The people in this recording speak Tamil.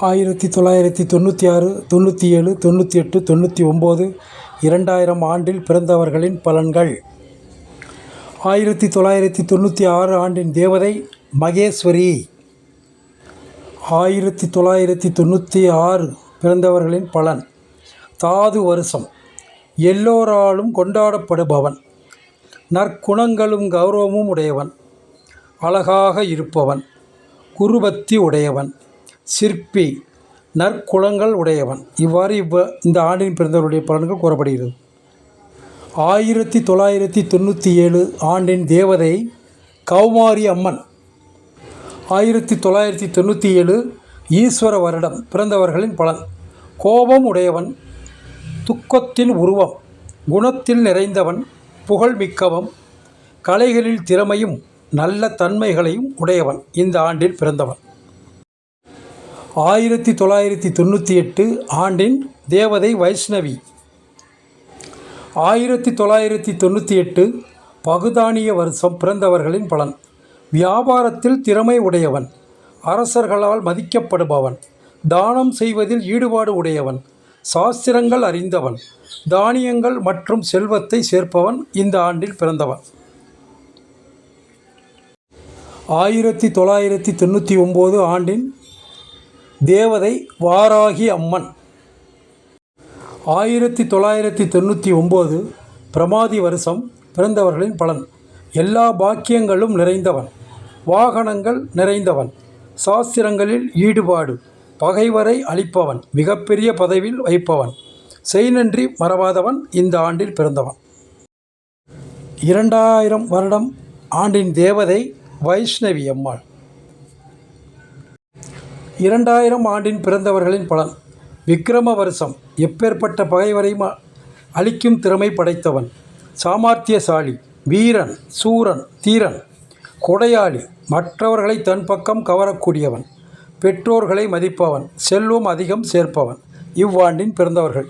ஆயிரத்தி தொள்ளாயிரத்தி தொண்ணூற்றி ஆறு தொண்ணூற்றி ஏழு தொண்ணூற்றி எட்டு தொண்ணூற்றி ஒம்பது இரண்டாயிரம் ஆண்டில் பிறந்தவர்களின் பலன்கள். ஆயிரத்தி தொள்ளாயிரத்தி தொண்ணூற்றி ஆறு ஆண்டின் தேவதை மகேஸ்வரி. ஆயிரத்தி தொள்ளாயிரத்தி தொண்ணூற்றி ஆறு பிறந்தவர்களின் பலன். தாது வருஷம். எல்லோராலும் கொண்டாடப்படுபவன். நற்குணங்களும் கௌரவமும் உடையவன். அழகாக இருப்பவன். குருபக்தி உடையவன். சிற்பி நற்குலங்கள் உடையவன். இவ்வாறு இவ்வ இந்த ஆண்டின் பிறந்தவருடைய பலன்கள் கூறப்படுகிறது. ஆயிரத்தி தொள்ளாயிரத்தி தொண்ணூற்றி ஏழு ஆண்டின் தேவதை கௌமாரி அம்மன். ஆயிரத்தி தொள்ளாயிரத்தி தொண்ணூற்றி ஏழு ஈஸ்வர வருடம் பிறந்தவர்களின் பலன். கோபம் உடையவன் துக்கத்தின் உருவம் குணத்தில் நிறைந்தவன் புகழ் மிக்கவன் கலைகளில் திறமையும் நல்ல தன்மைகளையும் உடையவன். இந்த ஆண்டில் பிறந்தவன். ஆயிரத்தி தொள்ளாயிரத்தி தொண்ணூற்றி எட்டு ஆண்டின் தேவதை வைஷ்ணவி. ஆயிரத்தி தொள்ளாயிரத்தி தொண்ணூற்றி எட்டு பகுதானிய வருஷம் பிறந்தவர்களின் பலன். வியாபாரத்தில் திறமை உடையவன் அரசர்களால் மதிக்கப்படுபவன் தானம் செய்வதில் ஈடுபாடு உடையவன் சாஸ்திரங்கள் அறிந்தவன் தானியங்கள் மற்றும் செல்வத்தை சேர்ப்பவன் இந்த ஆண்டில் பிறந்தவன். ஆயிரத்தி தொள்ளாயிரத்தி தொண்ணூற்றி ஒம்பது ஆண்டின் தேவதை வாராகி அம்மன். ஆயிரத்தி தொள்ளாயிரத்தி தொண்ணூற்றி ஒம்பது பிரமாதி வருஷம் பிறந்தவர்களின் பலன். எல்லா பாக்கியங்களும் நிறைந்தவன். வாகனங்கள் நிறைந்தவன். சாஸ்திரங்களில் ஈடுபாடு. பகைவரை அழிப்பவன். மிகப்பெரிய பதவியில் வைப்பவன் செய்நன்றி மறவாதவன் இந்த ஆண்டில் பிறந்தவன். இரண்டாயிரம் வருடம் ஆண்டின் தேவதை வைஷ்ணவி அம்மாள். இரண்டாயிரம் ஆண்டின் பிறந்தவர்களின் பலன். விக்ரம வருஷம் எப்பேற்பட்ட பகைவரையும் அளிக்கும் அழிக்கும் திறமை படைத்தவன். சாமர்த்தியசாலி வீரன் சூரன் தீரன் கொடையாளி மற்றவர்களை தன் பக்கம் கவரக்கூடியவன். பெற்றோர்களை மதிப்பவன் செல்வம் அதிகம் சேர்ப்பவன். இவ்வாண்டின் பிறந்தவர்கள்.